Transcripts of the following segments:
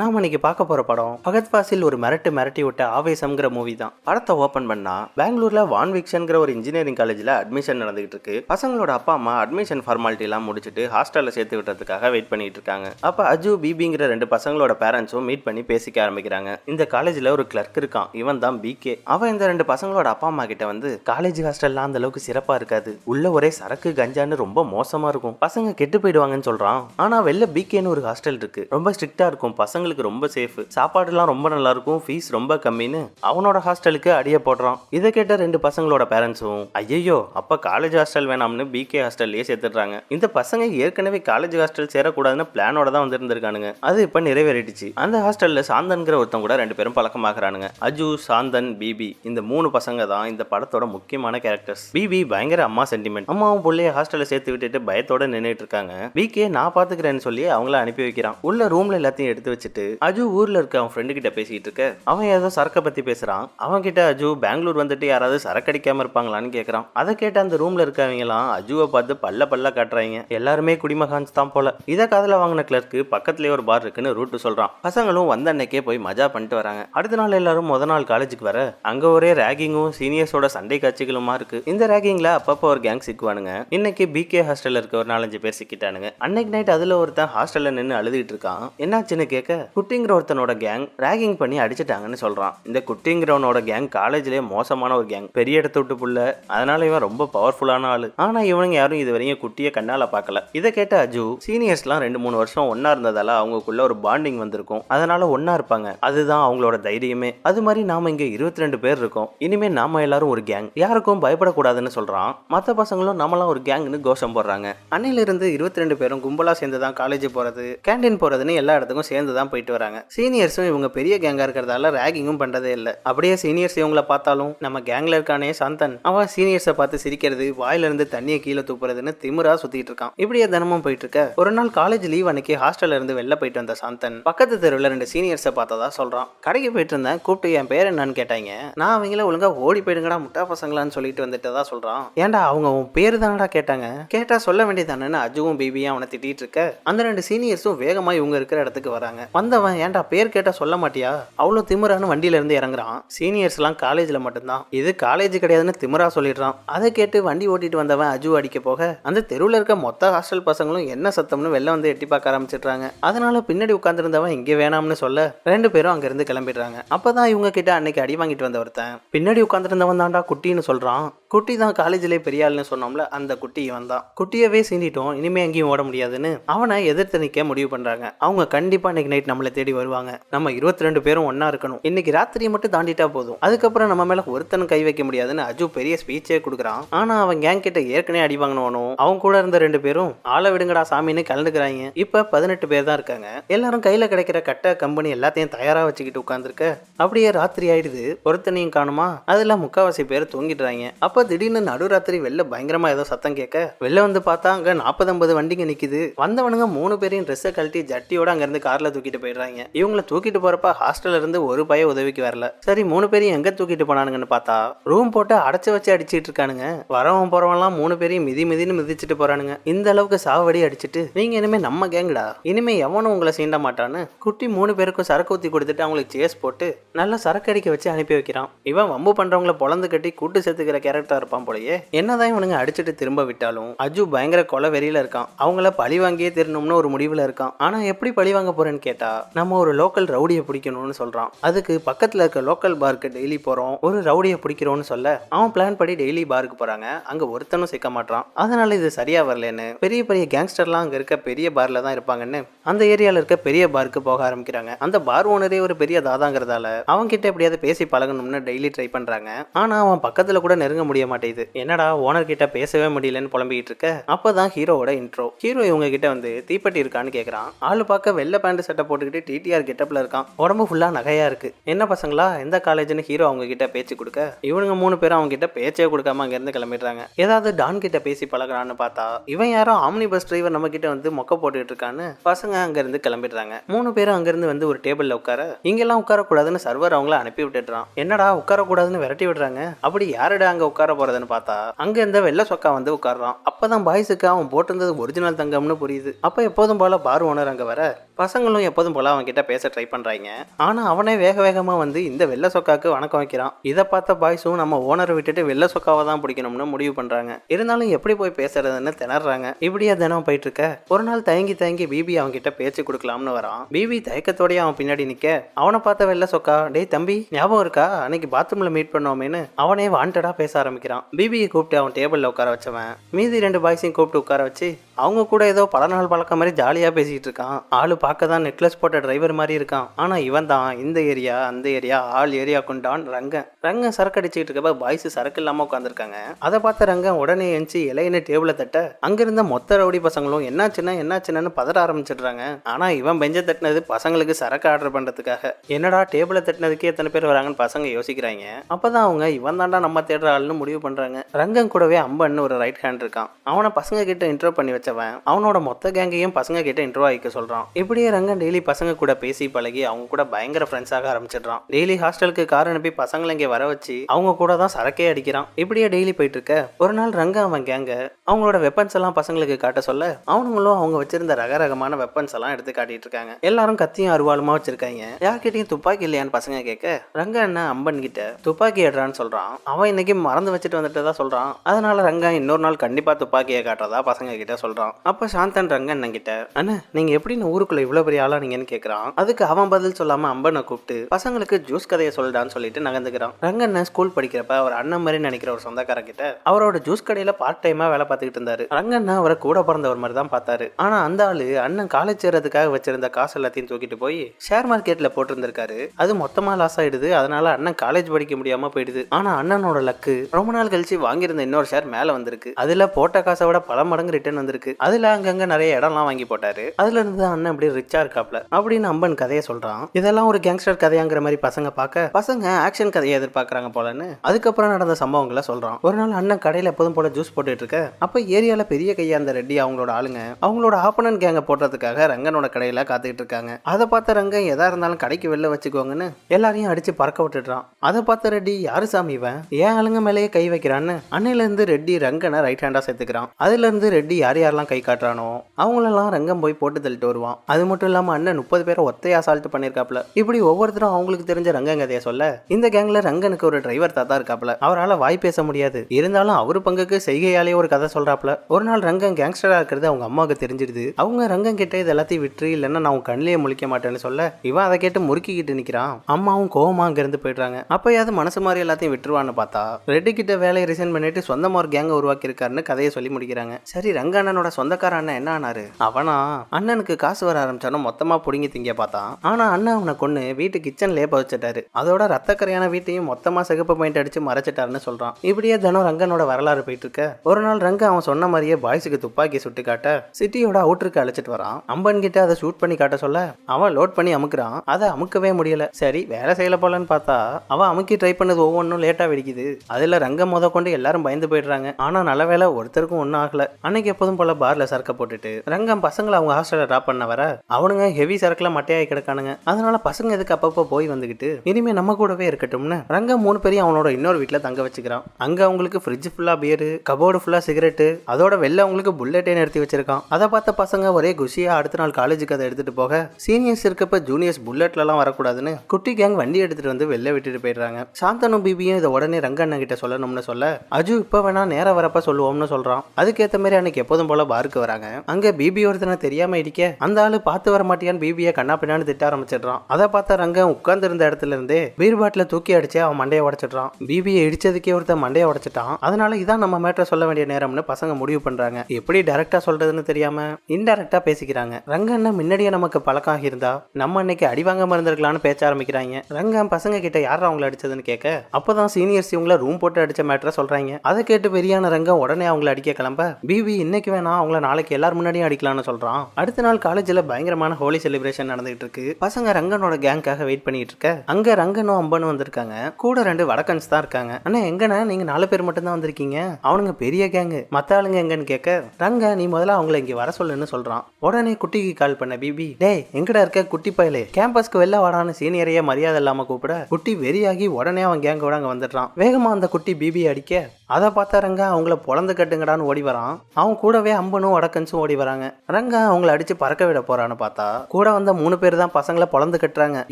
நாம இன்னைக்கு பார்க்க போற படம் பகத் ஃபாசில் ஒரு மிரட்டு மிரட்டி விட்ட ஆவேசம்ங்கிற மூவி தான். படத்தை ஓபன் பண்ணா பெங்களூர்ல வான்விக்ஷன்ங்கிற ஒரு இன்ஜினியரிங் காலேஜ்ல அட்மிஷன் நடந்துகிட்டு இருக்கு. பசங்களோட அப்பா அம்மா அட்மிஷன் ஃபார்மாலிட்டி எல்லாம் முடிச்சுட்டு ஹாஸ்டல்ல சேர்த்து விடுறதுக்காக வெயிட் பண்ணிட்டு இருக்காங்க. அப்ப அஜு பிபிங்கிற ரெண்டு பசங்களோட பேரண்ட்ஸும் மீட் பண்ணி பேசிக்க ஆரம்பிக்கிறாங்க. இந்த காலேஜ்ல ஒரு கிளர்க் இருக்கான். இவன் தான் பிகே அவன் இந்த ரெண்டு பசங்களோட அப்பா அம்மா கிட்ட வந்து காலேஜ் ஹாஸ்டல்லாம் அந்த அளவுக்கு சிறப்பா இருக்காது. உள்ள ஒரே சரக்கு கஞ்சான்னு ரொம்ப மோசமா இருக்கும். பசங்க கெட்டு போயிடுவாங்கன்னு சொல்றான். ஆனா வெளில பிகேன்னு ஒரு ஹாஸ்டல் இருக்கு. ரொம்ப ஸ்ட்ரிக்டா இருக்கும். பசங்களுக்கு ரொம்ப சேஃப் சாப்பாடுலாம் ரொம்ப நல்லா இருக்கும் ஃபீஸ் ரொம்ப கம்மின்னு அவனோட ஹாஸ்டலுக்கு அடிய போடுறான். இதை கேட்ட ரெண்டு பசங்களோட பேரண்ட்ஸும் ஐயோ அப்ப காலேஜ் ஹாஸ்டல் வேணாம்னு பிகே ஹாஸ்டல்லே சேர்த்துடுறாங்க. இந்த பசங்க ஏற்கனவே காலேஜ் ஹாஸ்டல் சேரக்கூடாதுன்னு பிளானோட தான் வந்திருந்திருக்கானுங்க. அது இப்ப நிறைவேறிடுச்சு. அந்த ஹாஸ்டல்ல சாந்தன்கிற ஒருத்தன் கூட ரெண்டு பேரும் பழக்கமாகறானுங்க. அஜு சாந்தன் பிபி இந்த மூணு பசங்க தான் இந்த படத்தோட முக்கியமான கேரக்டர்ஸ் பிபி பயங்கர அம்மா சென்டிமெண்ட் அம்மாவும் பிள்ளைய ஹாஸ்டல்ல சேர்த்து விட்டுட்டு பயத்தோட நின்றுட்டு இருக்காங்க. பிகே நான் பாத்துக்கிறேன்னு சொல்லி அவங்கள அனுப்பி வைக்கிறான். உள்ள ரூம்ல எல்லாத்தையும் எடுத்து வச்சுட்டு அஜு ஊர்ல இருக்க அவன் ஃப்ரெண்டு கிட்ட பேசிட்டு இருக்க. அவன் ஏதோ சரக்கை பத்தி பேசுறான். அவன் கிட்ட அஜு பெங்களூர் வந்துட்டு யாராவது சரக்கு அடிக்காம இருப்பாங்களான்னு கேக்குறான். அதை கேட்ட அந்த ரூம்ல இருக்கவங்க எல்லாம் அஜுவை பார்த்து பல்ல பல்ல காட்டுறாங்க. எல்லாருமே குடிமகான்ஸ் தான் போல. இதை காதல வாங்கின கிளர்க்கு பக்கத்துலயே ஒரு பார் இருக்குன்னு ரூட் சொல்றான். பசங்களும் வந்த அன்னைக்கே போய் மஜா பண்ணிட்டு வராங்க. அடுத்த நாள் எல்லாரும் முத நாள் காலேஜுக்கு வர அங்க ஒரே ரேகிங்கும் சீனியர்ஸோட சண்டை காட்சிகளுமா இருக்கு. இந்த ரேகிங்ல அப்பப்போ ஒரு கேங் சிக்குவானுங்க. இன்னைக்கு பிகே ஹாஸ்டல்ல இருக்க ஒரு நாலஞ்சு பேர் சிக்கிட்டானுங்க. அன்னைக்கு நைட் அதுல ஒருத்தன் ஹாஸ்டல்ல நின்று அழுதுகிட்டு இருக்கான். என்னாச்சுன்னு கேட்க குட்டிங்கிற ஒருத்தனோட கேங் ரேகிங் பண்ணி அடிச்சிட்டாங்கன்னு சொல்றான். இந்த குட்டிங்கிறவனோட கேங் காலேஜ்லயே மோசமான ஒரு கேங் பெரிய இடத்த விட்டு புள்ள. அதனால இவன் ரொம்ப பவர்ஃபுல்லான ஆளு. ஆனா இவனுங்க யாரும் இது வரையும் குட்டிய கண்ணால பார்க்கல. இதை கேட்ட அஜு சீனியர்ஸ்லாம் ரெண்டு மூணு வருஷம் ஒன்னா இருந்ததால அவங்களுக்குள்ள ஒரு பாண்டிங் வந்திருக்கும். அதனால ஒன்னா இருப்பாங்க. அதுதான் அவங்களோட தைரியமே. அது மாதிரி நாம இங்க இருபத்தி ரெண்டு பேர் இருக்கோம். இனிமே நாம எல்லாரும் ஒரு கேங் யாருக்கும் பயப்படக்கூடாதுன்னு சொல்றான். மற்ற பசங்களும் நம்மளாம் ஒரு கேங்னு கோஷம் போடுறாங்க. அன்னையில இருந்து இருபத்தி ரெண்டு பேரும் கும்பலா சேர்ந்து தான் காலேஜ் போறது கேண்டீன் போறதுன்னு எல்லா இடத்துக்கும் சேர்ந்து தான் போயிட்டு வராங்க. சீனியர்ஸும் இவங்க பெரிய கேங்கா இருக்கிறதால ரேகிங்கும் பண்றதே இல்லை. அப்படியே சீனியர்ஸ் இவங்கள பார்த்தாலும் நம்ம கேங்ல இருக்கானே சாந்தன். அவன் சீனியர்ஸை பார்த்து சிரிக்கிறது வாயில இருந்து தண்ணியை கீழே துப்புறதுன்னு திமிரா சுத்திட்டு இருக்கான். இப்படியே தினமும் போயிட்டு இருக்க. ஒரு நாள் காலேஜ் லீவ் அன்னைக்கு ஹாஸ்டல்ல இருந்து வெளில போயிட்டு வந்த சாந்தன் பக்கத்து தெருவில் ரெண்டு சீனியர்ஸை பார்த்ததா சொல்றான். கடைக்கு போயிட்டு இருந்தேன். கூப்பிட்டு என் பேர் என்னன்னு கேட்டாங்க. நான் அவங்கள ஒழுங்கா ஓடி போயிடுங்கடா முட்டா பசங்களான்னு சொல்லிட்டு வந்துட்டதா சொல்றான். ஏன்டா அவங்க உன் பேரு தானடா கேட்டாங்க? கேட்டா சொல்ல வேண்டியதானு அஜுவும் பிபியும் அவனை திட்டிட்டு இருக்க. அந்த ரெண்டு சீனியர்ஸும் வேகமா இவங்க இருக்கிற இடத்துக்கு வராங்க. வந்தவன் ஏன்டா பேர் கேட்டால் சொல்ல மாட்டியா? அவ்வளோ திமுறான்னு வண்டியிலேருந்து இறங்குறான். சீனியர்ஸ்லாம் காலேஜில் மட்டும்தான். இது காலேஜ் கிடையாதுன்னு திமிரா சொல்லிடுறான். அதை கேட்டு வண்டி ஓட்டிட்டு வந்தவன் அஜு அடிக்க போக அந்த தெருவில் இருக்க மொத்த ஹாஸ்டல் பசங்களும் என்ன சத்தம்னு வெளில வந்து எட்டி பார்க்க ஆரம்பிச்சிடுறாங்க. அதனால பின்னாடி உட்காந்துருந்தவன் இங்கே வேணாம்னு சொல்ல ரெண்டு பேரும் அங்கேருந்து கிளம்பிடுறாங்க. அப்பதான் இவங்க கிட்ட அன்னைக்கு அடி வாங்கிட்டு வந்த ஒருத்தன். பின்னாடி உட்காந்துருந்தவன் தான்டா குட்டின்னு சொல்கிறான் குட்டி தான் காலேஜ்லேயே பெரிய ஆளுன்னு சொன்னோம்ல அந்த குட்டி இவன் தான். குட்டியவே சீண்டிட்டோம் இனிமே எங்கேயும் ஓட முடியாதுன்னு. அவனை எதிர்த்து நிற்க முடிவு பண்றாங்க. அவங்க கண்டிப்பா இன்னைக்கு நைட் நம்மளை தேடி வருவாங்க. நம்ம இருபத்தி ரெண்டு பேரும் ஒன்றா இருக்கணும். இன்னைக்கு ராத்திரி மட்டும் தாண்டிட்டா போதும். அதுக்கப்புறம் நம்ம மேல ஒருத்தன் கை வைக்க முடியாதுன்னு அஜு பெரிய ஸ்பீச்சே கொடுக்குறான். ஆனா அவன் கேங் கிட்ட ஏற்கனவே அடி வாங்கினவனும் அவங்க கூட இருந்த ரெண்டு பேரும் ஆளை விடுங்கடா சாமின்னு கலந்துக்கிறாங்க. இப்ப பதினெட்டு பேர் தான் இருக்காங்க. எல்லாரும் கையில கிடைக்கிற கட்டை கம்பெனி எல்லாத்தையும் தயாரா வச்சுக்கிட்டு உட்காந்துருக்க அப்படியே ராத்திரி ஆயிடுது. ஒருத்தனையும் காணுமா? அதில் முக்காவாசி பேர் தூங்கிடுறாங்க. அப்ப திடீர்னு நடுராத்திரி வெளில பயங்கரமா ஏதோ சத்தம் கேட்க வெளில வந்து பார்த்தா அங்க நாற்பது ஐம்பது வண்டிங்க நிக்குது. வந்தவனுங்க மூணு பேரையும் ட்ரெஸ்ஸை கழட்டி ஜட்டியோட அங்க இருந்து கார்ல தூக்கிட்டு போயிடுறாங்க. இவங்களை தூக்கிட்டு போறப்ப ஹாஸ்டல்ல இருந்து ஒரு பய உதவிக்கு வரல. சரி மூணு பேரையும் எங்க தூக்கிட்டு போனானுங்கன்னு பார்த்தா ரூம் போட்டு அடைச்சு வச்சு அடிச்சிட்டு இருக்கானுங்க. வரவன் போறவன்லாம் மூணு பேரையும் மிதி மிதின்னு மிதிச்சிட்டு போறானுங்க. இந்த அளவுக்கு சாவடி அடிச்சிட்டு நீங்க இனிமே நம்ம கேங்கடா இனிமே எவனும் உங்களை சீண்ட மாட்டான்னு? குட்டி மூணு பேருக்கும் சரக்கு ஊத்தி கொடுத்துட்டு அவங்களுக்கு சேஸ் போட்டு நல்லா சரக்கு அடிக்க வச்சு அனுப்பி வைக்கிறான். இவன் வம்பு பண்றவங்கள பொழந்து கட்டி கூட்டு சேர்த்துக்கிற கேரக்டர் இருப்பான் போலயே. என்னதான் இவனுங்க அடிச்சுட்டு திரும்ப விட்டாலும் அஜு பயங்கர கொலை வெறியில இருக்கான். அவங்கள பழி வாங்கியே திருணும்னு ஒரு முடிவுல இருக்கான். ஆனா எப்படி பழி வாங்க போறேன்னு கேட்டா நம்ம ஒரு லோக்கல் ரவுடியை பிடிக்கணும்னு சொல்றான். அதுக்கு பக்கத்துல இருக்க லோக்கல் பார்க்கு டெய்லி போறோம். ஒரு ரவுடியை பிடிக்கிறோம்னு சொல்ல அவன் பிளான் படி டெய்லி பாருக்கு போறாங்க. அங்க ஒருத்தனும் சிக்க மாட்டான் அதனால இது சரியா வரலன்னு பெரிய பெரிய கேங்ஸ்டர்லாம் அங்க இருக்க பெரிய பார்ல தான் இருப்பாங்கன்னு அந்த ஏரியால இருக்க பெரிய பாருக்கு போக ஆரம்பிக்கிறாங்க. அந்த பார் ஓனரே ஒரு பெரிய தாதாங்கிறதால அவங்க கிட்ட எப்படியாவது பேசி பழகணும்னு டெய்லி ட்ரை பண்றாங்க. ஆனா அவன் பக்கத்துல கூட நெருங்க முடிய மாட்டேங்குது என்னடா ஓனர் கிட்ட பேசவே முடியலன்னு புலம்பிக்கிட்டு இருக்க? அப்பதான் ஹீரோவோட இன்ட்ரோ ஹீரோ இவங்க கிட்ட வந்து தீப்பெட்டி இருக்கான்னு கேக்குறான். ஆளு பார்க்க வெள்ளை பேண்ட் சட்டை போட்டுக்கிட்டு டிடிஆர் கெட்டப்ல இருக்கான். உடம்பு ஃபுல்லா நகையா இருக்கு. என்ன பசங்களா எந்த காலேஜ்னு ஹீரோ அவங்க கிட்ட பேச்சு கொடுக்க? இவனுங்க மூணு பேரும் அவங்க கிட்ட பேச்சே கொடுக்காம அங்க இருந்து கிளம்பிடுறாங்க. ஏதாவது டான் கிட்ட பேசி பழகுறான்னு பார்த்தா இவன் யாரோ ஆம்னி பஸ் டிரைவர் நம்ம கிட்ட வந்து மொக்க போட்டுட்டு இருக்கான்னு பசங்க அங்க இருந்து கிளம்பிடுறாங்க. மூணு பேரும் அங்க இருந்து வந்து ஒரு டேபிள்ல உட்கார இங்கெல்லாம் உட்கார கூடாதுன்னு சர்வர் அவங்கள அனுப்பி விட்டுடுறான். என்னடா உட்கார கூடாதுன்னு விரட்டி விடுறாங்க? அப்படி யாரடா அங்க உட்கார உட்கார போறதுன்னு பார்த்தா அங்க இந்த வெள்ளை சொக்கா வந்து உட்கார்றான். அப்பதான் பாய்ஸுக்கு அவன் போட்டிருந்தது ஒரிஜினல் தங்கம்னு புரியுது. அப்ப எப்போதும் போல பார் ஓனர் அங்க வர பசங்களும் எப்போதும் போல அவன் கிட்ட பேச ட்ரை பண்ணுறாங்க ஆனால் அவனே வேக வேகமாக வந்து இந்த வெள்ளை சொக்காக்கு வணக்கம் வைக்கிறான். இதை பார்த்த பாய்ஸும் நம்ம ஓனரை விட்டுட்டு வெள்ளை சொக்காவை தான் பிடிக்கணும்னு முடிவு பண்ணுறாங்க இருந்தாலும் எப்படி போய் பேசுறதுன்னு திணறாங்க. இப்படியே தினம் போயிட்டு இருக்க? ஒரு நாள் தயங்கி தயங்கி பிபி அவன் கிட்ட பேச்சு கொடுக்கலாம்னு வரான். பிபி தயக்கத்தோடய அவன் பின்னாடி நிற்க அவனை பார்த்த வெள்ளை சொக்கா டேய் தம்பி ஞாபகம் இருக்கா? அன்னைக்கு பாத்ரூம்ல மீட் பண்ணோமேனு அவனே வாண்டடாக பேச ஆரம்பிக்கிறான். பிபியை கூப்பிட்டு அவன் டேபிளில் உட்கார வச்சவன். மீதி ரெண்டு பாய்ஸையும் கூப்பிட்டு உட்கார வச்சு அவங்க கூட ஏதோ பல நாள் பழக்கம் மாதிரி ஜாலியாக பேசிகிட்டு இருக்கான். ஆளு பார்க்க தான் நெக்லஸ் போட்ட டிரைவர் மாதிரி இருக்கான். ஆனால் இவன் தான் இந்த ஏரியா அந்த ஏரியா ஆள் ஏரியா கொண்டான் ரங்கன். ரங்கன் சரக்கு அடிச்சுட்டு இருக்கப்ப பாய்ஸ் சரக்கு இல்லாமல் உட்காந்துருக்காங்க அதை பார்த்த ரங்கன் உடனே எழுந்து இலையின டேபிளை தட்ட அங்கிருந்த மொத்த ரவுடி பசங்களும் என்னாச்சுன்னா என்னாச்சுன்னு பதற ஆரம்பிச்சிடுறாங்க. ஆனால் இவன் பெஞ்ச தட்டினது பசங்களுக்கு சரக்கு ஆர்டர் பண்ணுறதுக்காக என்னடா டேபிள தட்டினதுக்கே எத்தனை பேர் வராங்கன்னு பசங்க யோசிக்கிறாங்க. அப்பதான் அவங்க இவன் தாண்டா நம்ம தேடுற ஆள்னு முடிவு பண்றாங்க. ரங்கன் கூடவே அம்பன்னு ஒரு ரைட் ஹேண்ட் இருக்கான். அவனை பசங்க கிட்ட இன்ட்ரோ பண்ணி வச்சவன் அவனோட மொத்த கேங்கையும் பசங்க கிட்ட இன்ட்ரோ ஆகிக்க சொல்றான். இப்படியே ரங்கன் டெய்லி பசங்க கூட பேசி பழகி அவங்க கூட பயங்கர ஃப்ரெண்ட்ஸாக ஆரம்பிச்சிடுறான். டெய்லி ஹாஸ்டலுக்கு கார் அனுப்பி பசங்களை இங்கே வர வச்சு அவங்க கூட தான் சரக்கே அடிக்கிறான். இப்படியே டெய்லி போயிட்டு இருக்க? ஒரு நாள் ரங்கன் அவன் கேங்க அவங்களோட வெப்பன்ஸ் எல்லாம் பசங்களுக்கு காட்ட சொல்ல அவனுங்களும் அவங்க வச்சிருந்த ரக ரகமான வெப்பன்ஸ் எல்லாம் எடுத்து காட்டிட்டு இருக்காங்க. எல்லாரும் கத்தியும் அருவாளுமா வச்சிருக்காங்க. யார்கிட்டயும் துப்பாக்கி இல்லையான்னு பசங்க கேட்க ரங்க அண்ணன் அம்பன் கிட்ட துப்பாக்கி எடுறான்னு சொல்றான். அவன் இன்னைக்கு மறந்து வச்சுட்டு வந்துட்டு தான் சொல்றான். அதனால ரங்கா இன்னொரு நாள் கண்டிப்பா துப்பாக்கியை காட்டுறதா பசங்க கிட்ட சொல்றான். அப்ப சாந்தன் ரங்க அண்ணன் கிட்ட அண்ணன் நீங்க எப்படி ஊருக்குள்ள ஊருக்குள்ள இவ்வளவு பெரிய ஆளா நீங்கன்னு கேக்குறான்? அதுக்கு அவன் பதில் சொல்லாம அம்பனை கூப்பிட்டு பசங்களுக்கு ஜூஸ் கதையை சொல்லிடான்னு சொல்லிட்டு நகர்ந்துக்கிறான். ரங்கண்ணன் ஸ்கூல் படிக்கிறப்ப அவர் அண்ணன் மாதிரி நினைக்கிற ஒரு சொந்தக்காரன் கிட்ட அவரோட ஜூஸ் கடையில பார்ட் டைமா வேலை பார்த்துக்கிட்டு இருந்தாரு. ரங்கண்ணா அவரை கூட பிறந்தவர் மாதிரி தான் பார்த்தாரு. ஆனா அந்த ஆளு அண்ணன் காலேஜ் சேர்றதுக்காக வச்சிருந்த காசு எல்லாத்தையும் தூக்கிட்டு போய் ஷேர் மார்க்கெட்ல போட்டிருந்திருக்காரு. அது மொத்தமா லாஸ் ஆயிடுது. அதனால அண்ணன் காலேஜ் படிக்க முடியாம போயிடுது. ஆனா அண்ணனோட லக்கு ரொம்ப நாள் கழிச்சு வாங்கியிருந்த இன்னொரு ஷேர் மேல வந்திருக்கு. அதுல போட்ட காசை விட பல மடங்கு ரிட்டர்ன் வந்திருக்கு. அதுல அங்கங்க நிறைய இடம்லாம் வாங்கி போட்டாரு. அதுல இருந்து அண்ணன் அப்படியே ரிச்சா இருக்காப்ல. அப்படின்னு அம்பன் கதையை சொல்றான். இதெல்லாம் ஒரு கேங்ஸ்டர் கதையாங்கிற மாதிரி பசங்க பார்க்க பசங்க ஆக்ஷன் கதையை எதிர்பார்க்கறாங்க போலன்னு அதுக்கப்புறம் நடந்த சம்பவங்களை சொல்றான். ஒரு நாள் அண்ணன் கடையில எப்போதும் போல ஜூஸ் போட்டுட்டு இருக்க. அப்ப ஏரியால பெரிய கையா அந்த ரெட்டி அவங்களோட ஆளுங்க அவங்களோட ஆப்பனன் கேங்க போடுறதுக்காக ரங்கனோட கடையில காத்துக்கிட்டு இருக்காங்க. அதை பார்த்த ரங்கன் எதா இருந்தாலும் கடைக்கு வெளில வச்சுக்கோங்கன்னு எல்லாரையும் அடிச்சு பறக்க விட்டுடுறான். அதை பார்த்த ரெட்டி யாரு சாமி இவன்? ஏன் ஆளுங்க மேலேயே கை வைக்கிறான்னு? அன்னையில இருந்து ரெட்டி ரங்கனை ரைட் ஹேண்டா சேர்த்துக்கிறான். அதுல இருந்து ரெட்டி யார் யாரெல்லாம் கை காட்டுறானோ அவங்களெல்லாம் ரங்கம் போய் போட்டு தள்ளிட்டு வருவான். அது அது மட்டும் இல்லாம அண்ணன் முப்பது பேரை ஒத்தையா அசால்ட் பண்ணிருக்காப்ல இப்படி ஒவ்வொருத்தரும் அவங்களுக்கு தெரிஞ்ச ரங்கன் கதையை சொல்ல இந்த கேங்ல ரங்கனுக்கு ஒரு டிரைவர் தாத்தா இருக்காப்ல அவரால் வாய் பேச முடியாது. இருந்தாலும் அவரு பங்குக்கு செய்கையாலே ஒரு கதை சொல்றாப்ல ஒரு நாள் ரங்கன் கேங்ஸ்டரா இருக்கிறது அவங்க அம்மாவுக்கு தெரிஞ்சிருது. அவங்க ரங்கன் கிட்ட இது எல்லாத்தையும் விட்டு இல்லைன்னா நான் உன் கண்ணிலேயே முழிக்க மாட்டேன்னு சொல்ல இவன் அதை கேட்டு முறுக்கிக்கிட்டு நிக்கிறான். அம்மாவும் கோவமா அங்க இருந்து போயிடுறாங்க. அப்பயாவது மனசு மாதிரி எல்லாத்தையும் விட்டுருவான்னு பார்த்தா ரெட்டி கிட்ட வேலையை ரிசைன் பண்ணிட்டு சொந்தமா ஒரு கேங்க உருவாக்கி இருக்காருன்னு கதையை சொல்லி முடிக்கிறாங்க. சரி ரங்க அண்ணனோட சொந்தக்கார அண்ணன் என்ன ஆனாரு? அவனா? அண்ணனுக்கு காசு வர ஆரம்பிச்சானோ மொத்தமா புடுங்கி திங்க பார்த்தான். ஆனா அண்ணன் அவனை கொண்டு வீட்டு கிச்சன்லயே வச்சுட்டாரு அதோட ரத்தக்கரையான வீட்டையும் மொத்தமா சிகப்பு பெயிண்ட் அடிச்சு மறைச்சிட்டாருன்னு சொல்றான். இப்படியே தினம் ரங்கனோட வரலாறு போயிட்டு இருக்க. ஒரு நாள் ரங்க அவன் சொன்ன மாதிரியே பாய்ஸுக்கு துப்பாக்கி சுட்டு காட்ட சிட்டியோட அவுட்டருக்கு அழைச்சிட்டு வரான். அம்பன் கிட்ட அதை ஷூட் பண்ணி காட்ட சொல்ல அவன் லோட் பண்ணி அமுக்குறான். அதை அமுக்கவே முடியல. சரி வேலை செய்யல போலன்னு பார்த்தா அவன் அமுக்கி ட்ரை பண்ணது ஒவ்வொன்றும் லேட்டா வெடிக்குது. அதுல ரங்கம் மொத கொண்டு எல்லாரும் பயந்து போயிடுறாங்க. ஆனா நல்ல வேலை ஒருத்தருக்கும் ஒன்றும் ஆகல. அன்னைக்கு எப்போதும் போல பார்ல சரக்க போட்டுட்டு ரங்கம் பசங்களை அவங்க ஹாஸ்டல்ல ட்ராப் பண்ண வர அவனுங்க ஹெவி சரக்குல மட்டையாகி கிடக்கானுங்க. அதனால பசங்க எதுக்கு அப்பப்போ போய் வந்துகிட்டு இனிமே நம்ம கூடவே இருக்கட்டும்னு ரங்கம் மூணு பேரையும் அவனோட இன்னொரு வீட்டில் தங்க வச்சுக்கிறான். அங்க அவங்களுக்கு ஃப்ரிட்ஜ் ஃபுல்லா பியரு கபோர்டு ஃபுல்லா சிகரெட்டு அதோட வெளில அவங்களுக்கு புல்லட்டே நிறுத்தி வச்சிருக்கான். அதை பார்த்த பசங்க ஒரே குஷியா அடுத்த நாள் காலேஜுக்கு அதை எடுத்துட்டு போக சீனியர்ஸ் இருக்கப்ப ஜூனியர்ஸ் புல்லட்லலாம் வரக்கூடாதுன்னு குட்டி கேங் வண்டி எடுத்துட்டு வந்து வெளில விட்டுட்டு போயிடுறாங்க. சாந்தனும் பிபியும் இதை உடனே ரங்கண்ணன் கிட்ட சொல்லணும்னு சொல்ல அஜு இப்போ வேணா நேரம் வரப்ப சொல்லுவோம்னு சொல்றான். அதுக்கேற்ற மாதிரி அன்னைக்கு எப்போதும் போல பாருக்கு வராங்க. அங்க பிபி ஒருத்தனை தெரியாம இடிக்க அந்த ஆளு பார்த்து வர மாட்டியான்னு பிபியை கண்ணா பின்னான்னு திட்ட ஆரம்பிச்சிடுறான். அதை பார்த்த ரங்கம் உட்கார்ந்துருந்த இடத்துல இருந்தே பீர் பாட்டில தூக்கி அடிச்சு அவன் மண்டையை உடைச்சிடுறான். பிபியை இடிச்சதுக்கே ஒருத்தன் மண்டையை உடைச்சிட்டான். அதனால இதான் நம்ம மேட்டரை சொல்ல வேண்டிய நேரம்னு பசங்க முடிவு பண்றாங்க. எப்படி டைரக்டா சொல்றதுன்னு தெரியாம இன்டைரக்டா பேசிக்கிறாங்க. ரங்கன்னு முன்னாடியே நமக்கு பழக்கம் இருந்தா நம்ம அன்னைக்கு அடிவாங்க இருந்திருக்கலாம்னு ஆரம்பிக்கிறாங்க. ரங்கம் பசங்க கிட்ட யார் அவங்கள அடிச்சதுன்னு கேட்க அப்பதான் சீனியர்ஸ் இவங்கள ரூம் போட்டு அடிச்ச மேட்டரை சொல்றாங்க. அதை கேட்டு பெரியான ரங்கம் உடனே அவங்கள அடிக்க கிளம்ப பிபி இன்னைக்கு வேணா அவங்கள நாளைக்கு எல்லாரும் முன்னாடியும் அடிக்கலாம்னு சொல்றான். அடுத்த நாள் காலேஜ்ல பயங்கரமான ஹோலி செலிப்ரேஷன் நடந்துகிட்டு இருக்கு பசங்க ரங்கனோட கேங்காக வெயிட் பண்ணிட்டு இருக்க அங்க ரங்கனும் அம்பனும் வந்திருக்காங்க. கூட ரெண்டு வடக்கன்ஸ் தான் இருக்காங்க. அண்ணா எங்கண்ணா? நீங்க நாலு பேர் மட்டும் தான் வந்திருக்கீங்க. அவனுங்க பெரிய கேங்கு. மத்த ஆளுங்க எங்கன்னு கேட்க ரங்க நீ முதல்ல அவங்கள இங்க வர சொல்லுன்னு சொல்றான். உடனே குட்டிக்கு கால் பண்ண பிபி டேய் எங்கடா இருக்க குட்டி பயலே? கேம்பஸ்க்கு வெளில வாடான்னு சீனியரையே மரியாதை இல்லாம கூப்பிட. குட்டி வெறியாகி உடனே அவன் கேங்கோட அங்க வந்துடுறான். வேகமா அந்த குட்டி பிபி அடிக்க அதை பார்த்த ரங்கா அவங்கள பொழந்து கட்டுங்கடான்னு ஓடி வரான். அவன் கூடவே அம்பனும் வடக்கன்ஸும் ஓடி வராங்க. ரங்கா அவங்கள அடிச்சு பறக்க விட போறான்னு பார்த்தா கூட வந்த மூணு பேர் தான் பசங்களை பொழந்து கட்டுறாங்க.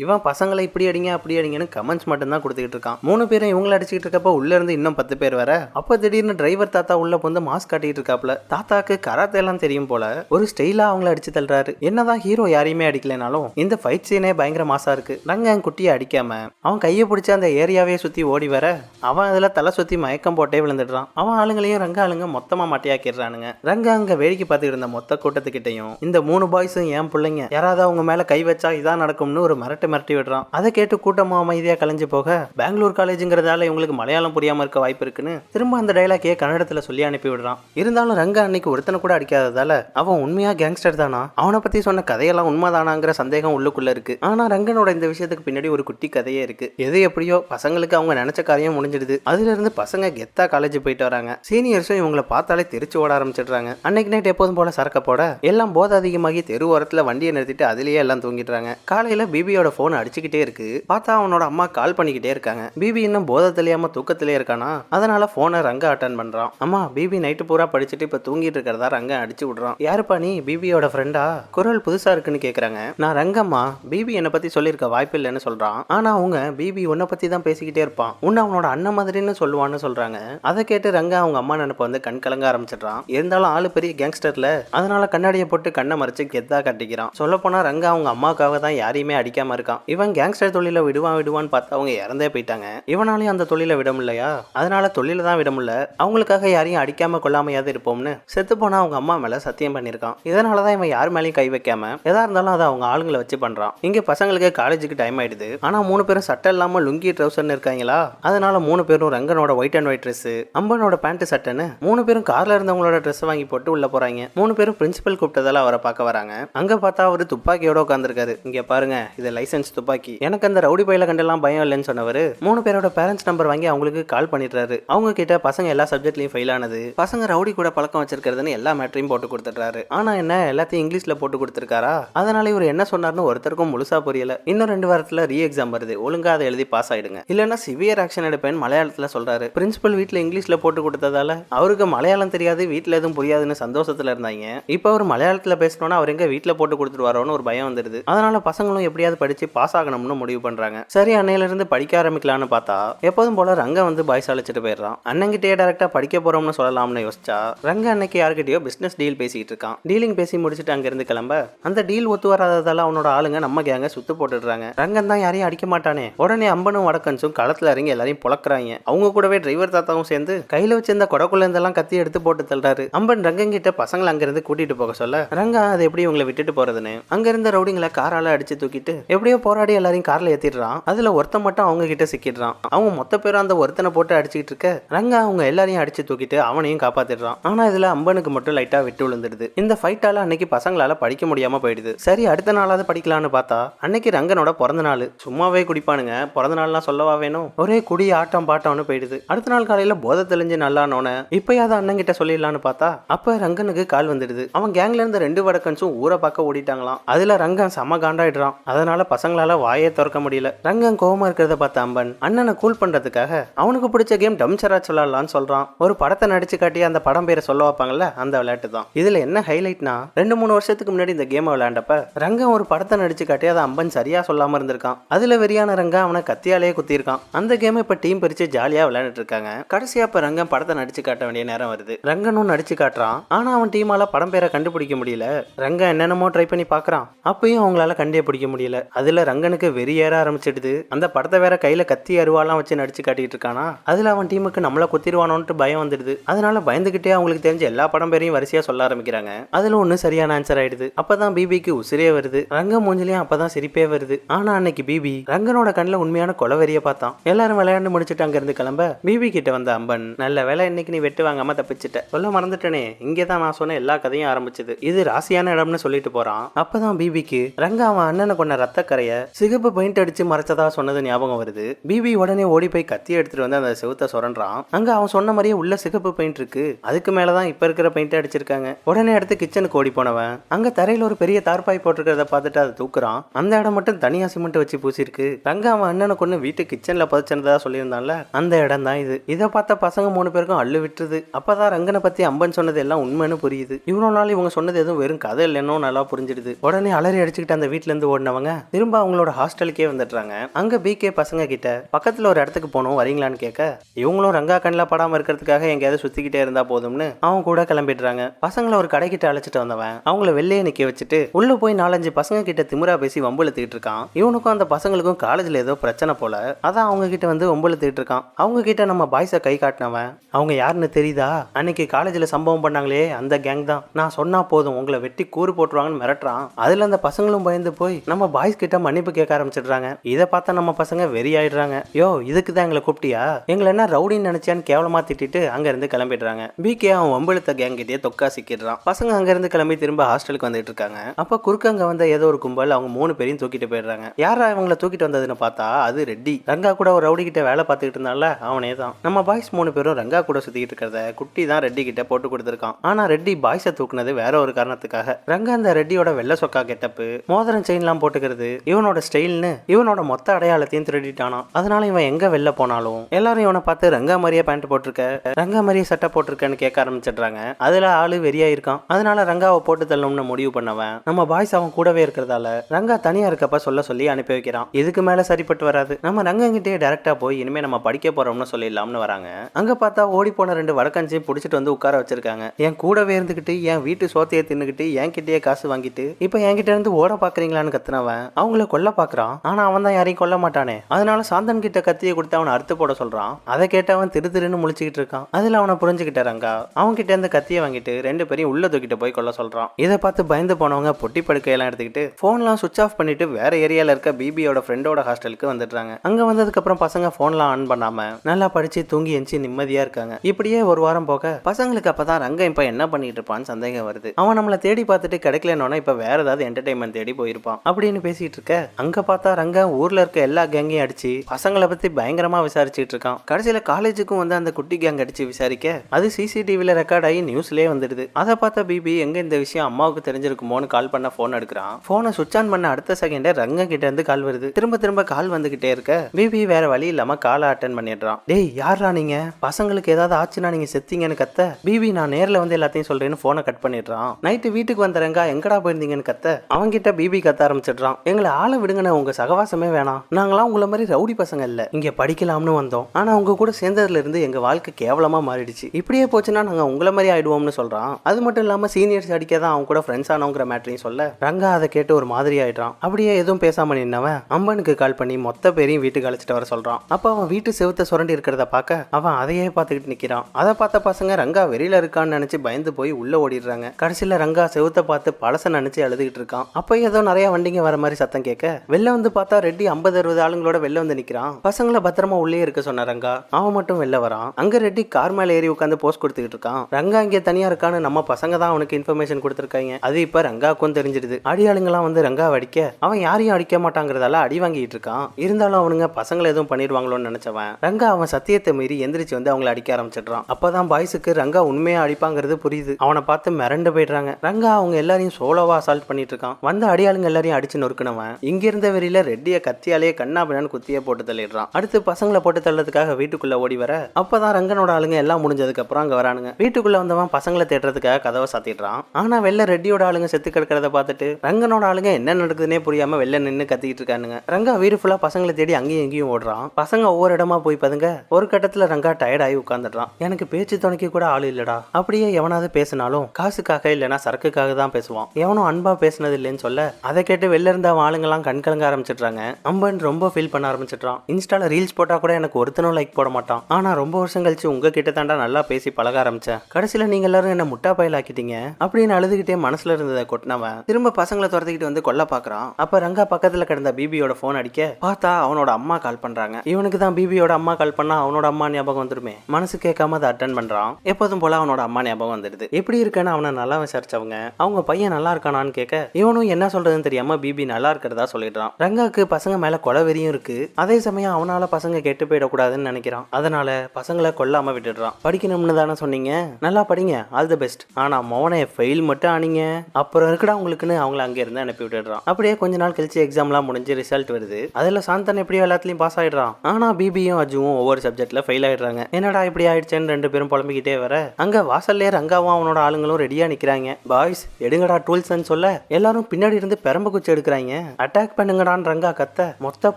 இவன் பசங்களை இப்படி அடிங்க அப்படி அடிங்கன்னு கமெண்ட்ஸ் மட்டும் தான் கொடுத்துக்கிட்டு இருக்கான். மூணு பேரும் இவங்களை அடிச்சுக்கிட்டு இருக்கப்ப உள்ள இருந்து இன்னும் பத்து பேர் வர அப்ப திடீர்னு டிரைவர் தாத்தா உள்ள வந்து மாஸ்க் காட்டிட்டு இருக்காப்ல தாத்தாக்கு கராத்தே எல்லாம் தெரியும் போல ஒரு ஸ்டைலா அவங்கள அடிச்சு தள்ளுறாரு. என்னதான் ஹீரோ யாரையுமே அடிக்கலைனாலும் இந்த ஃபைட் சீனே பயங்கர மாசா இருக்கு. ரங்க என் குட்டியை அடிக்காம அவன் கையை பிடிச்சி அந்த ஏரியாவே சுத்தி ஓடி வர அவன் அதுல தலை சுத்தி மயக்கம் போட்டே விழுந்துடுறான் அவன் ஆளுங்களையும் ரங்க ஆளுங்க மொத்தமா மட்டையாக்கிடுறானுங்க ரங்க அங்க வேடிக்கை பார்த்துட்டு இருந்த மொத்த கூட்டத்துக்கிட்டையும் இந்த மூணு பாய்ஸும் என் பிள்ளைங்க யாராவது அவங்க மேல கை வச்சா இதான் நடக்கும்னு ஒரு மிரட்டு மிரட்டி விடுறான். அதை கேட்டு கூட்டமும் அமைதியா கலைஞ்சு போக பெங்களூர் காலேஜுங்கிறதால இவங்களுக்கு மலையாளம் புரியாம இருக்க வாய்ப்பு இருக்குன்னு திரும்ப அந்த டைலாக்கே கன்னடத்துல சொல்லி அனுப்பி விடுறான். இருந்தாலும் ரங்க அன்னைக்கு ஒருத்தனை கூட அடிக்காததால அவன் உண்மையா கேங்ஸ்டர் தானா? அவனை பத்தி சொன்ன கதையெல்லாம் உண்மைதானாங்கிற சந்தேகம் உள்ளுக்குள்ள இருக்கு. ஆனா ரங்கனோட இந்த விஷயத்துக்கு பின்னாடி ஒரு குட்டி கதையே இருக்கு. எது எப்படியோ பசங்களுக்கு அவங்க நினைச்ச காரியம் முடிஞ்சிடுது. அதுல இருந்து பசங்க கெத்தா காலேஜ் போயிட்டு வராங்க. சீனியர்ஸும் இவங்களை பார்த்தாலே தெரிச்சு ஓட ஆரம்பிச்சிடுறாங்க. அன்னைக்கு நைட் எப்போதும் போல சரக்க போட எல்லாம் போதை அதிகமாகி தெரு ஓரத்தில் வண்டியை நிறுத்திட்டு அதுலேயே எல்லாம் தூங்கிடுறாங்க. காலையில பிபியோட ஃபோன் அடிச்சுக்கிட்டே இருக்கு. பார்த்தா அவனோட அம்மா கால் பண்ணிக்கிட்டே இருக்காங்க. பிபி இன்னும் போதை தெரியாம தூக்கத்திலே இருக்கானா? அதனால போனை ரங்க அட்டன் பண்றான். அம்மா பிபி நைட்டு பூரா படிச்சுட்டு இப்போ தூங்கிட்டு இருக்கிறதா ரங்க அடிச்சு விடுறான். யாருப்பா நீ பிபியோட ஃப்ரெண்டா குரல் புதுசா இருக்குன்னு கேக்குறாங்க. நான் ரங்கம்மா பிபி என்னை பத்தி சொல்லியிருக்க வாய்ப்பு இல்லைன்னு சொல்றான். ஆனா அவங்க பிபி உன்னை பத்தி தான் பேசிக்கிட்டே இருப்பான். உன்னை அவனோட அண்ணன் மாதிரின்னு சொல்லுவான்னு சொல்றாங்க. அதை கேட்டு ரங்கா அவங்க அம்மா நினைப்ப வந்து கண் கலங்க ஆரம்பிச்சிடுறான். இருந்தாலும் ஆளு பெரிய கேங்ஸ்டர்ல அதனால கண்ணாடியை போட்டு கண்ணை மறைச்சு கெத்தா கட்டிக்கிறான். சொல்ல போனா ரங்க அவங்க அம்மாவுக்காக தான் யாரையுமே அடிக்காம இருக்கான். இவன் கேங்ஸ்டர் தொழில விடுவான் விடுவான்னு பார்த்தா அவங்க இறந்தே போயிட்டாங்க. இவனாலையும் அந்த தொழில விட முடியலையா? அதனால தொழில தான் விட முடியல. அவங்களுக்காக யாரையும் அடிக்காம கொள்ளாமையாவது இருப்போம்னு செத்து போனா அவங்க அம்மா மேல சத்தியம் பண்ணியிருக்கான். இதனாலதான் இவன் யார் மேலேயும் கை வைக்காம எதா இருந்தாலும் அதை அவங்க ஆளுங்களை வச்சு பண்றான். இங்க பசங்களுக்கு காலேஜுக்கு டைம் ஆயிடுது. ஆனா மூணு பேரும் சட்டை இல்லாம லுங்கி ட்ரௌசர்னு இருக்காங்களா? அதனால மூணு பேரும் ரங்கனோட ஒயிட் அண்ட் ஒயிட் ட்ரெஸ் அம்பனோட பேண்ட் சட்டைன்னு மூணு பேரும் கார்ல இருந்தவங்களோட ட்ரெஸ் வாங்கி போட்டு உள்ள போறாங்க. மூணு பேரும் பிரின்சிபல் கூப்பிட்டதால அவரை பார்க்க வராங்க. அங்க பார்த்தா அவரு துப்பாக்கியோட உட்காந்துருக்காரு இங்க பாருங்க இது லைசென்ஸ் துப்பாக்கி. எனக்கு அந்த ரவுடி பையில கண்டெல்லாம் பயம் இல்லைன்னு சொன்னவர் மூணு பேரோட பேரண்ட்ஸ் நம்பர் வாங்கி அவங்களுக்கு கால் பண்ணிடுறாரு. அவங்க கிட்ட பசங்க எல்லா சப்ஜெக்ட்லயும் ஃபெயில் ஆனது. பசங்க ரவுடி கூட பழக்கம் வச்சிருக்கிறதுன்னு எல்லா மேட்டரையும் போட்டு கொடுத்துட்றாரு. ஆனா என்ன எல்லாத்தையும் இங்கிலீஷ்ல போட்டு கொடுத்துருக்காரா? அதனால இவர் என்ன சொன்னார்னு ஒருத்தருக்கும் முழுசா புரியல. இன்னும் ரெண்டு வாரத்துல ரீ எக்ஸாம் வருது. ஒழுங்கா அதை எழுதி பாஸ் ஆயிடுங்க. இல்லைன்னா சிவியர் ஆக்ஷன் எடுப்பேன்னு மலையாளத்துல சொல்றாரு. பிரின்சிபல் வீட்ல இங்கிலீஷ்ல போட்டு கொடுத்ததால அவருக்கு மலையாளம் தெரியாது வீட்டில் எதுவும் புரியாதுன்னு சந்தோஷத்துல இருந்தாங்க. இப்போ அவர் மலையாளத்துல பேசணும்னா அவர் எங்க வீட்டில் போட்டு கொடுத்துட்டு வரோன்னு ஒரு பயம் வந்துடுது. அதனால பசங்களும் எப்படியாவது படிச்சு பாஸ் ஆகணும்னு முடிவு பண்றாங்க. சரி அன்னையில இருந்து படிக்க ஆரம்பிக்கலாம்னு பார்த்தா எப்போதும் போல ரங்க வந்து பாய்ஸ் அழைச்சிட்டு போயிடுறான். அண்ணங்கிட்டே டேரக்டா படிக்க போறோம்னு சொல்லலாம்னு யோசிச்சா ரங்க அன்னைக்கு யார்கிட்டயோ பிசினஸ் டீல் பேசிகிட்டு இருக்கான். டீலிங் பேசி முடிச்சுட்டு அங்க இருந்து கிளம்ப அந்த டீல் ஒத்து வராததால அவனோட ஆளுங்க நம்ம கேங்க சுத்து போட்டுடுறாங்க. ரங்கன் தான் யாரையும் அடிக்க மாட்டானே. உடனே அம்பனும் வடக்கன்ஸும் களத்தில் இறங்கி எல்லாரையும் புழக்கிறாங்க. அவங்க கூடவே டிரைவர் தாத்தாவும் சேர்ந்து கையில வச்சிருந்த கொடக்குள்ள இருந்தெல்லாம் கத்தி எடுத்து போட்டு தள்ளுறாரு அம்பன் ரங்கன் கிட்ட பசங்களை அங்கிருந்து கூட்டிட்டு போக சொல்ல ரங்கா அதை எப்படி இவங்களை விட்டுட்டு போறதுன்னு? அங்க இருந்த ரவுடிங்களை காரால அடிச்சு தூக்கிட்டு எப்படியோ போராடி எல்லாரையும் கார்ல ஏத்திடுறான். அதுல ஒருத்தன் மட்டும் அவங்க கிட்ட சிக்கிடுறான். அவங்க மொத்த பேரும் அந்த ஒருத்தனை போட்டு அடிச்சுக்கிட்டு இருக்க ரங்கா அவங்க எல்லாரையும் அடிச்சு தூக்கிட்டு அவனையும் காப்பாத்திடுறான். ஆனா இதுல அம்பனுக்கு மட்டும் லைட்டா விட்டு விழுந்துடுது. இந்த ஃபைட்டால அன்னைக்கு பசங்களால படிக்க முடியாம போயிடுது. சரி அடுத்த நாளாவது படிக்கலாம்னு பார்த்தா அன்னைக்கு ரங்கனோட பிறந்த நாள். சும்மாவே குடிப்பானுங்க. பிறந்த நாள்லாம் சொல்லவா வேணும்? ஒரே குடி ஆட்டம் பாட்டம்னு போயிடுது. அடுத்த நாள் காலையில போதை தெளிஞ்சு நல்லானோன்னு இப்பயாவது அண்ணன் கிட்ட சொல்லிடலான்னு பார்த்தா அப்ப ரங்கனுக்கு கால் வந்துடுது. அவன் கேங்ல இருந்த ரெண்டு வடக்கன்ஸும் ஊரை பார்க்க ஓடிட்டாங்களாம். அதுல ரங்கன் செம காண்டாயிடுறான். அதனால பசங்களால வாயே திறக்க முடியல. ரங்கன் கோவமா இருக்கிறத பார்த்த அம்பன் அண்ணனை கூல் பண்றதுக்காக அவனுக்கு பிடிச்ச கேம் டம்சரா சொல்லலாம்னு சொல்றான். ஒரு படத்தை நடிச்சு காட்டி அந்த படம் பேரை சொல்ல வைப்பாங்கல்ல அந்த விளையாட்டு தான். இதுல என்ன ஹைலைட்னா ரெண்டு மூணு வருஷத்துக்கு முன்னாடி இந்த கேமை விளையாண்டப்ப ரங்கன் ஒரு படத்தை நடிச்சு காட்டி அதை அம்பன் சரியா சொல்லாம இருந்திருக்கான். அதுல வெறியான ரங்கன் அவனை கத்தியாலேயே குத்திருக்கான் அந்த கேமை இப்ப டீம் பிரிச்சு ஜாலியா விளையாண்டுட்டு இருக்காங்க. கடைசியாக இப்போ ரங்கன் படத்தை நடிச்சு காட்ட வேண்டிய நேரம் வருது. ரங்கனும் நடிச்சு காட்டுறான். ஆனால் அவன் டீமால படம் பேரை கண்டுபிடிக்க முடியல. ரங்கன் என்னென்னமோ ட்ரை பண்ணி பார்க்குறான் அப்பயும் அவங்களால கண்டே பிடிக்க முடியல. அதில் ரங்கனுக்கு வெறி ஏற ஆரம்பிச்சிடுது. அந்த படத்தை வேற கையில் கத்தி அருவாலாம் வச்சு நடிச்சு காட்டிட்டு இருக்கானா? அதில் அவன் டீமுக்கு நம்மள குத்திடுவானோன்ட்டு பயம் வந்துடுது. அதனால பயந்துகிட்டே அவங்களுக்கு தெரிஞ்ச எல்லா படம் பேரையும் வரிசையாக சொல்ல ஆரம்பிக்கிறாங்க. அதில் ஒன்று சரியான ஆன்சர் ஆயிடுது. அப்பதான் பிபிக்கு உசிரே வருது. ரங்க மூஞ்சிலையும் அப்பதான் சிரிப்பே வருது. ஆனா அன்னைக்கு பிபி ரங்கனோட கண்ணில் உண்மையான கொலவெறியை பார்த்தான். எல்லாரும் விளையாண்டு முடிச்சுட்டு அங்கேருந்து கிளம்ப பிபி கிட்ட வந்த கம்பன் நல்ல வேலை இன்னைக்கு நீ வெட்டு வாங்காம தப்பிச்சிட்ட. சொல்ல மறந்துட்டனே. இங்கே தான் நான் சொன்ன எல்லா கதையும் ஆரம்பிச்சது. இது ராசியான இடம்னு சொல்லிட்டு போறான். அப்பதான் பிபிக்கு ரங்க அவன் அண்ணனை கொண்ட ரத்த கரைய சிகப்பு பெயிண்ட் அடிச்சு மறைச்சதா சொன்னது ஞாபகம் வருது. பிபி உடனே ஓடி போய் கத்தி எடுத்துட்டு வந்து அந்த செவுத்த சுரண்டான் அங்க அவன் சொன்ன மாதிரியே உள்ள சிகப்பு பெயிண்ட் இருக்கு. அதுக்கு மேலதான் இப்ப இருக்கிற பெயிண்ட் அடிச்சிருக்காங்க. உடனே எடுத்து கிச்சனுக்கு ஓடி போனவன். அங்க தரையில ஒரு பெரிய தார்பாய் போட்டிருக்கிறத பார்த்துட்டு அதை தூக்குறான். அந்த இடம் மட்டும் தனியா சிமெண்ட் வச்சு பூசிருக்கு ரங்க அவன் அண்ணனை கொண்டு வீட்டு கிச்சன்ல புதைச்சிருந்ததா சொல்லியிருந்தான்ல. அந்த இடம் தான் இது. இதை பார்த்த பார்த்த பசங்க மூணு பேருக்கும் அள்ளு விட்டுருது. அப்பதான் ரங்கனை பத்தி அம்பன் சொன்னது எல்லாம் உண்மைன்னு புரியுது. இவ்வளோ நாள் இவங்க சொன்னது எதுவும் வெறும் கதை இல்லைன்னோ நல்லா புரிஞ்சிடுது. உடனே அலறி அடிச்சுக்கிட்டு அந்த வீட்ல இருந்து ஓடினவங்க திரும்ப அவங்களோட ஹாஸ்டலுக்கே வந்துடுறாங்க. அங்க பிகே பசங்க கிட்ட பக்கத்துல ஒரு இடத்துக்கு போகணும் வரீங்களான்னு கேட்க இவங்களும் ரங்கா கண்ணில் படாம இருக்கிறதுக்காக எங்கேயாவது சுத்திக்கிட்டே இருந்தா போதும்னு அவங்க கூட கிளம்பிடுறாங்க. பசங்களை ஒரு கடைக்கிட்ட அழைச்சிட்டு வந்தவன் அவங்கள வெளியே நிற்க வச்சுட்டு உள்ள போய் நாலஞ்சு பசங்க கிட்ட திமிரா பேசி வம்புழுத்துக்கிட்டு இருக்கான். இவனுக்கும் அந்த பசங்களுக்கும் காலேஜ்ல ஏதோ பிரச்சனை போல. அதான் அவங்க கிட்ட வந்து வம்புழுத்துக்கிட்டு இருக்கான். அவங்க கிட்ட நம்ம பாய்ஸை கை காட்டினவன். அவங்க யாருன்னு தெரியுதா? அன்னைக்கு காலேஜில் சம்பவம் பண்ணாங்களே அந்த கேங் தான். நான் சொன்னா போதும் உங்களை வெட்டி கூறு போட்டுருவாங்கன்னு மிரட்டுறான். அதில் அந்த பசங்களும் பயந்து போய் நம்ம பாய்ஸ் கிட்ட மன்னிப்பு கேட்க ஆரம்பிச்சிடுறாங்க. இதை பார்த்தா நம்ம பசங்க வெறி ஆயிடுறாங்க. யோ இதுக்கு தான் எங்களை கூப்பிட்டியா? எங்களை என்ன ரவுடின்னு நினைச்சான்னு கேவலமா திட்டிட்டு அங்கேருந்து கிளம்பிடுறாங்க. பிகே அவன் வம்பெழுத்த கேங் கிட்டே தொக்கா சிக்கிடுறான். பசங்க அங்கேருந்து கிளம்பி திரும்ப ஹாஸ்டலுக்கு வந்துட்டு இருக்காங்க. அப்ப குறுக்கங்க வந்த ஏதோ ஒரு கும்பல் அவங்க மூணு பேரையும் தூக்கிட்டு போயிடுறாங்க. யாரா இவங்களை தூக்கிட்டு வந்ததுன்னு பார்த்தா அது ரெட்டி. ரங்கா கூட ஒரு ரவுடி கிட்ட வேலை பார்த்துக்கிட்டு இருந்தால அவனே தான். நம்ம பாய்ஸ் மூணு பேரும் ரங்கா கூட சுத்திக்கிட்டு இருக்கிறத குட்டி தான் ரெட்டி கிட்ட போட்டு கொடுத்துருக்கான். ஆனா ரெட்டி பாய்ஸை தூக்குனது வேற ஒரு காரணத்துக்காக. ரங்கா அந்த ரெட்டியோட வெள்ளை சொக்கா கெட்டப்பு மோதிரம் செயின்லாம் போட்டுக்கிறது இவனோட ஸ்டைல்னு இவனோட மொத்த அடையாளத்தையும் திருடிட்டானா அதனால இவன் எங்க வெளில போனாலும் எல்லாரும் இவனை பார்த்து ரங்கா மாதிரியே பேண்ட் போட்டிருக்க ரங்கா மாதிரியே சட்டை போட்டிருக்கேன்னு கேட்க ஆரம்பிச்சிடுறாங்க. அதுல ஆளு வெறியா இருக்கான் அதனால ரங்காவை போட்டு தள்ளணும்னு முடிவு பண்ணவன் நம்ம பாய்ஸ் அவன் கூடவே இருக்கிறதால ரங்கா தனியா இருக்கப்ப சொல்ல சொல்லி அனுப்பி வைக்கிறான். இதுக்கு மேல சரிப்பட்டு வராது. நம்ம ரங்கங்கிட்டே டேரக்டா போய் இனிமே நம்ம படிக்க போறோம்னு சொல்லிடலாம்னு வராங்க. அங்க பார்த்தா ஓடி போன ரெண்டு வடக்கஞ்சியும் பிடிச்சிட்டு வந்து உட்கார வச்சிருக்காங்க. என் கூடவே இருந்துகிட்டு என் வீட்டு சோத்தையை தின்னுக்கிட்டு என் கிட்டேயே காசு வாங்கிட்டு இப்போ என்கிட்ட இருந்து ஓட பாக்குறீங்களான்னு கத்துனவன் அவங்கள கொல்ல பாக்குறான். ஆனா அவன் தான் யாரையும் கொல்ல மாட்டானே. அதனால சாந்தன் கிட்ட கத்தியை கொடுத்து அவனை அறுத்து போட சொல்றான். அதை கேட்டு அவன் திரு திருன்னு முழிச்சுக்கிட்டு இருக்கான். அதுல அவனை புரிஞ்சுக்கிட்ட ரங்கா. அவன் கிட்ட இருந்து கத்தியை வாங்கிட்டு ரெண்டு பேரையும் உள்ள தூக்கிட்டு போய் கொல்ல சொல்றான். இதை பார்த்து பயந்து போனவங்க பொட்டி படுக்கையெல்லாம் எடுத்துக்கிட்டு போன்லாம் சுவிச் ஆஃப் பண்ணிட்டு வேற ஏரியால இருக்க பிபியோட ஃப்ரெண்டோட ஹாஸ்டலுக்கு வந்துடுறாங்க. அங்க வந்ததுக்கு அப்புறம் பசங்க போன்லாம் ஆன் பண்ணாம நல்லா படிச்சு தூங்கி எஞ்சி நிம்மதியா இருக்காங்க. இப்படியே ஒரு வாரம் போக பசங்களுக்கு அப்பதான் ரங்கம் இப்ப என்ன பண்ணிட்டு இருப்பான்னு சந்தேகம் வருது. அவன் நம்மள தேடி பார்த்துட்டு கிடைக்கலன்னா இப்ப வேற ஏதாவது என்டர்டைன்மெண்ட் தேடி போயிருப்பான். அப்படின்னு பேசிட்டு இருக்க அங்க பார்த்தா ரங்கம் ஊர்ல இருக்க எல்லா கேங்கையும் அடிச்சு பசங்களை பத்தி பயங்கரமா விசாரிச்சுட்டு இருக்கான். கடைசியில காலேஜுக்கும் வந்து அந்த குட்டி கேங் அடிச்சு விசாரிக்க அது சிசிடிவில ரெக்கார்ட் ஆகி நியூஸ்லயே வந்துடுது. அதை பார்த்த பிபி எங்க இந்த விஷயம் அம்மாவுக்கு தெரிஞ்சிருக்குமோன்னு கால் பண்ண போன் எடுக்கிறான். போனை சுவிச் ஆன் பண்ண அடுத்த செகண்டே ரங்க கிட்ட இருந்து கால் வருது. திரும்ப திரும்ப கால் வந்துகிட்டே இருக்க பிபி வேற வழி இல்லாம காலை அட்டன் பண்ணிடுறான். டேய் யாரா நீங்க? பசங்களுக்கு ஏதாவது ஆச்சுன்னா நீங்கள் செத்தீங்கன்னு கத்த பிபி நான் நேரில் வந்து எல்லாத்தையும் சொல்கிறேன்னு ஃபோனை கட் பண்ணிடுறான். நைட்டு வீட்டுக்கு வந்த எங்கடா போயிருந்தீங்கன்னு கத்த? அவன்கிட்ட பிபி கத்த ஆரம்பிச்சிடுறான். எங்களை ஆளை விடுங்கண்ணே உங்கள் சகவாசமே வேணாம். நாங்களாம் உங்களை மாதிரி ரவுடி பசங்க இல்லை. இங்கே படிக்கலாம்னு வந்தோம். ஆனால் உங்கள் கூட சேர்ந்ததுல இருந்து வாழ்க்கை கேவலமாக மாறிடுச்சு. இப்படியே போச்சுன்னா நாங்கள் உங்களை மாதிரி ஆயிடுவோம்னு சொல்கிறான் அது மட்டும் இல்லாமல் சீனியர்ஸ் அடிக்க தான் அவங்க கூட ஃப்ரெண்ட்ஸ் ஆனவங்கிற மேட்ரையும் சொல்ல ரங்கா அதை கேட்டு ஒரு மாதிரி ஆயிடுறான். அப்படியே எதுவும் பேசாம நின்னவன்? அம்பனுக்கு கால் பண்ணி மொத்த பேரையும் வீட்டுக்கு அழைச்சிட்டு வர சொல்கிறான் அப்போ அவன் வீட்டு செவத்தை சுரண்டி இருக்கிறத பார்க்க அவன் அதையே பார்த்துக்கிட்டு நிற்கிறான் அதை பார்த்த பசங்க ரங்கா வெளியில இருக்கான்னு நினச்சி பயந்து போய் உள்ளே ஓடிடுறாங்க. கடைசியில ரங்கா செவுத்த பார்த்து பழச நினச்சி அழுதுகிட்டு இருக்கான். அப்போ ஏதோ நிறைய வண்டிங்க வர மாதிரி சத்தம் கேட்க வெளில வந்து பார்த்தா ரெட்டி ஐம்பது அறுபது ஆளுங்களோட வெளில வந்து நிற்கிறான் பசங்களை பத்திரமா உள்ளே இருக்க சொன்ன ரங்கா. அவன் மட்டும் வெளில வரான். அங்கே ரெட்டி கார் மேலே ஏறி உட்காந்து போஸ்ட் கொடுத்துக்கிட்டு இருக்கான். ரங்கா இங்கே தனியாக இருக்கான்னு நம்ம பசங்க தான் அவனுக்கு இன்ஃபர்மேஷன் கொடுத்துருக்காங்க. அது இப்போ ரங்காக்கும் தெரிஞ்சிடுது. அடியாளுங்களாம் வந்து ரங்காவை அடிக்க அவன் யாரையும் அடிக்க மாட்டாங்கிறதால அடி வாங்கிட்டு இருக்கான். இருந்தாலும் அவனுங்க பசங்களை எதுவும் பண்ணிடுவாங்களோன்னு நினைச்சவன். ரங்கா அவன் சத்தியத்தை மீறி எந்திரிச்சு வந்து அவங்கள அடிக்க ஆரம்பிச்சிடுறான். அப்பதான் பாய்ஸுக்கு ரங்கா உண்மையா அடிப்பாங்கிறது புரியுது. அவனை பார்த்து மிரண்டு போயிடுறாங்க. ரங்கா அவங்க எல்லாரையும் சோலோவா அசால்ட் பண்ணிட்டு இருக்கான் வந்த அடியாளுங்க எல்லாரையும் அடிச்சு நொறுக்கணவன் இங்க இருந்த வெறியில ரெட்டிய கத்தியாலேயே கண்ணா பின்னான்னு குத்திய போட்டு தள்ளிடுறான். அடுத்து பசங்களை போட்டு தள்ளதுக்காக வீட்டுக்குள்ள ஓடி வர அப்பதான் ரங்கனோட ஆளுங்க எல்லாம் முடிஞ்சதுக்கு அப்புறம் அங்க வரானுங்க. வீட்டுக்குள்ள வந்தவன் பசங்களை தேடுறதுக்காக கதவை சாத்திடுறான். ஆனா வெளில ரெட்டியோட ஆளுங்க செத்து கிடக்கிறத பார்த்துட்டு ரங்கனோட ஆளுங்க என்ன நடக்குதுன்னே புரியாம வெளில நின்னு கத்திக்கிட்டு இருக்கானுங்க. ரங்கா வீடு ஃபுல்லா பசங்களை தேடி அங்கேயும் இங்கேயும் ஓடுறான். பசங்க ஒவ்வொரு இடமா போய் பதுங்க. ஒரு கட்டத்துல ரங்கா டயர்ட் டயர்டாகி உட்காந்துடுறான் எனக்கு பேச்சு துணைக்கு கூட ஆள் இல்லடா. அப்படியே எவனாவது பேசினாலும் காசுக்காக இல்லைனா சரக்குக்காக தான் பேசுவான். எவனும் அன்பா பேசினது இல்லைன்னு சொல்ல அதை கேட்டு வெளில இருந்த ஆளுங்கெல்லாம் கண் கலங்க ஆரம்பிச்சிடுறாங்க. அம்பன் ரொம்ப ஃபீல் பண்ண ஆரம்பிச்சிடுறான். இன்ஸ்டால ரீல்ஸ் போட்டா கூட எனக்கு ஒருத்தனும் லைக் போட மாட்டான். ஆனா ரொம்ப வருஷம் கழிச்சு உங்ககிட்ட தாண்டா நல்லா பேசி பழக ஆரம்பிச்சேன். கடைசியில நீங்க எல்லாரும் என்ன முட்டா பயல் ஆக்கிட்டீங்க? அப்படின்னு அழுதுகிட்டே மனசுல இருந்ததை கொட்டினவன் திரும்ப பசங்களை துரத்துக்கிட்டு வந்து கொல்ல பாக்குறான். அப்ப ரங்கா பக்கத்துல கிடந்த பிபியோட போன் அடிக்க பார்த்தா அவனோட அம்மா கால் பண்றாங்க. இவனுக்கு தான் பிபியோட அம்மா கால் பண்ணா அவனோட அம்மா ஞாபகம் வந்துருமே. மனசு கேட்காம அதை அட்டன் பண்றான். எப்போதும் போல அவனோட அம்மா ஞாபகம் வந்துடுது. எப்படி இருக்கேன்னு அவனை நல்லா விசாரிச்சவங்க. அவங்க பையன் நல்லா இருக்கானான்னு கேட்க இவனும் என்ன சொல்றதுன்னு தெரியாம பிபி நல்லா இருக்கிறதா சொல்லிடுறான். ரங்காக்கு பசங்க மேல கொலை வெறியும் இருக்கு. அதே சமயம் அவனால பசங்க கெட்டு போயிடக்கூடாதுன்னு நினைக்கிறான். அதனால பசங்களை கொல்லாம விட்டுடுறான். படிக்கணும்னு தானே சொன்னீங்க? நல்லா படிங்க. ஆல் தி பெஸ்ட் ஆனா மோனை ஃபெயில் மட்டும் ஆனீங்க அப்புறம் இருக்கடா உங்களுக்குன்னு அவங்கள அங்க இருந்து அனுப்பி விட்டுடுறான். அப்படியே கொஞ்ச நாள் கழிச்சு எக்ஸாம்லாம் முடிஞ்சு ரிசல்ட் வருது. அதுல சாந்தன் எப்படியோ எல்லாத்துலயும் பாஸ் ஆயிடுறான். ஆனா பிபியும் அஜுவும் ஒவ்வொரு சப்ஜெக்ட்ல ஃபெயில் ஆயிடுறாங்க. என்னடா இப்படி ஆயிடுச்சேன்னு ரெண்டு பேரும் புலம்பிக்கிட்டே வர. அங்க வாசல்லே ரங்காவும் அவனோட ஆளுங்களும் ரெடியா நிக்கிறாங்க. பாய்ஸ் எடுங்கடா டூல்ஸ்ன்னு சொல்ல. எல்லாரும் பின்னாடி இருந்து பெரம்பு குச்சி எடுக்கிறாங்க. அட்டாக் பண்ணுங்கடான்னு ரங்கா கத்த. மொத்த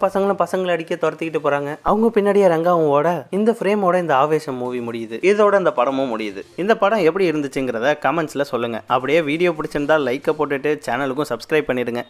பசங்களும் பசங்களை அடிக்க துரத்திக்கிட்டு போறாங்க. அவங்க பின்னாடியே ரங்காவும் ஓட இந்த ஃப்ரேமோட இந்த ஆவேசம் மூவி முடியுது. இதோட இந்த படமும் முடியுது. இந்த படம் எப்படி இருந்துச்சுங்கிறத கமெண்ட்ஸ்ல சொல்லுங்க. அப்படியே வீடியோ பிடிச்சிருந்தா லைக்கை போட்டுட்டு சேனலுக்கும் சப்ஸ்கிரைப் பண்ணிடுங்க.